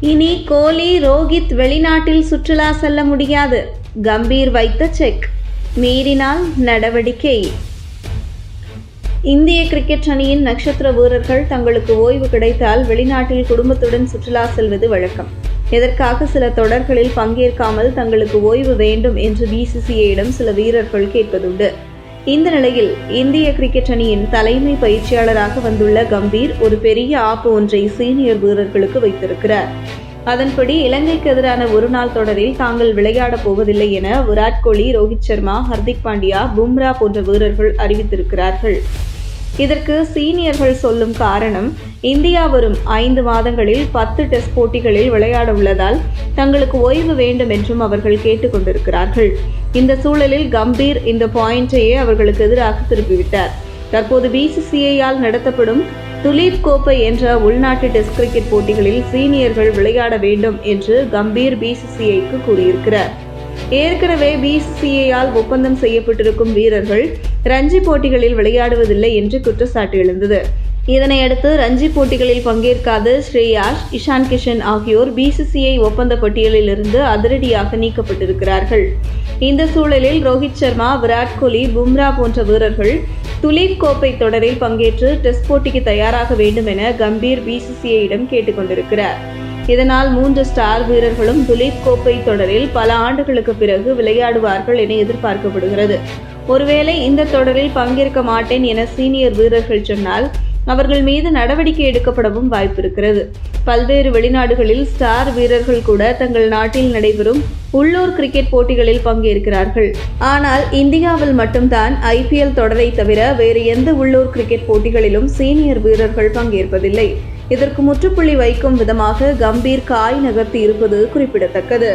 இனி கோலி ரோஹித் வெளிநாட்டில் சுற்றுலா செல்ல முடியாது. கம்பீர் வைத்த செக். மீறினால் நடவடிக்கை. இந்திய கிரிக்கெட் அணியின் நட்சத்திர வீரர்கள் தங்களுக்கு ஓய்வு கிடைத்தால் வெளிநாட்டில் குடும்பத்துடன் சுற்றுலா செல்வது வழக்கம். இதற்காக சில தொடர்களில் பங்கேற்காமல் தங்களுக்கு ஓய்வு வேண்டும் என்று பிசிசிஐயிடம் சில வீரர்கள் கேட்பதுண்டு. இந்த நிலையில் இந்திய கிரிக்கெட் அணியின் தலைமை பயிற்சியாளராக வந்துள்ள கம்பீர் ஒரு பெரிய ஆப்பு ஒன்றை சீனியர் வீரர்களுக்கு வைத்திருக்கிறார். அதன்படி இலங்கைக்கு எதிரான ஒருநாள் தொடரில் தாங்கள் விளையாடப் போவதில்லை என விராட் கோலி ரோஹித் சர்மா ஹர்திக் பாண்டியா பும்ரா போன்ற வீரர்கள் அறிவித்திருக்கிறார்கள். இதற்கு சீனியர்கள் சொல்லும் காரணம் இந்தியா வரும் ஐந்து மாதங்களில் பத்து டெஸ்ட் போட்டிகளில் விளையாட உள்ளதால் தங்களுக்கு ஓய்வு வேண்டும் என்றும் அவர்கள் கேட்டுக்கொண்டிருக்கிறார்கள் இந்த சூழலில் கம்பீர் இந்த பாயிண்டையே அவர்களுக்கு எதிராக திருப்பிவிட்டார். தற்போது பிசிசிஐயால் நடத்தப்படும் துலீப் கோப்பை என்ற உள்நாட்டு டெஸ்ட் கிரிக்கெட் போட்டிகளில் சீனியர்கள் விளையாட வேண்டும் என்று கம்பீர் பிசிசிஐக்கு கூறியிருக்கிறார். ஏற்கனவே பிசிசிஐயால் ஒப்பந்தம் செய்யப்பட்டிருக்கும் வீரர்கள் ரஞ்சி போட்டிகளில் விளையாடுவதில்லை என்று குற்றச்சாட்டு எழுந்தது. இதனையடுத்து ரஞ்சி போட்டிகளில் பங்கேற்காத ஸ்ரேயாஷ் இஷான் கிஷன் ஆகியோர் பிசிசிஐ ஒப்பந்த பட்டியலில் இருந்து அதிரடியாக நீக்கப்பட்டிருக்கிறார்கள். இந்த சூழலில் ரோஹித் சர்மா விராட் கோலி பும்ரா போன்ற வீரர்கள் துலீப் கோப்பை தொடரில் பங்கேற்று டெஸ்ட் போட்டிக்கு தயாராக வேண்டும் என கம்பீர் பிசிசிஐயிடம் கேட்டுக்கொண்டிருக்கிறார். இதனால் மூன்று ஸ்டார் வீரர்களும் துலீப் கோப்பை தொடரில் பல ஆண்டுகளுக்கு பிறகு விளையாடுவார்கள் என எதிர்பார்க்கப்படுகிறது. ஒருவேளை இந்த தொடரில் பங்கேற்க மாட்டேன் என சீனியர் வீரர்கள் சொன்னால் அவர்கள் மீது நடவடிக்கை எடுக்கப்படவும் வாய்ப்பிருக்கிறது. பல்வேறு வெளிநாடுகளில் ஸ்டார் வீரர்கள் கூட தங்கள் நாட்டில் நடைபெறும் உள்ளூர் கிரிக்கெட் போட்டிகளில் பங்கேற்கிறார்கள். ஆனால் இந்தியாவில் மட்டும்தான் ஐபிஎல் தொடரை தவிர வேறு எந்த உள்ளூர் கிரிக்கெட் போட்டிகளிலும் சீனியர் வீரர்கள் பங்கேற்பதில்லை. இதற்கு முற்றுப்புள்ளி வைக்கும் விதமாக கம்பீர் காய் நகர்த்தி இருப்பது குறிப்பிடத்தக்கது.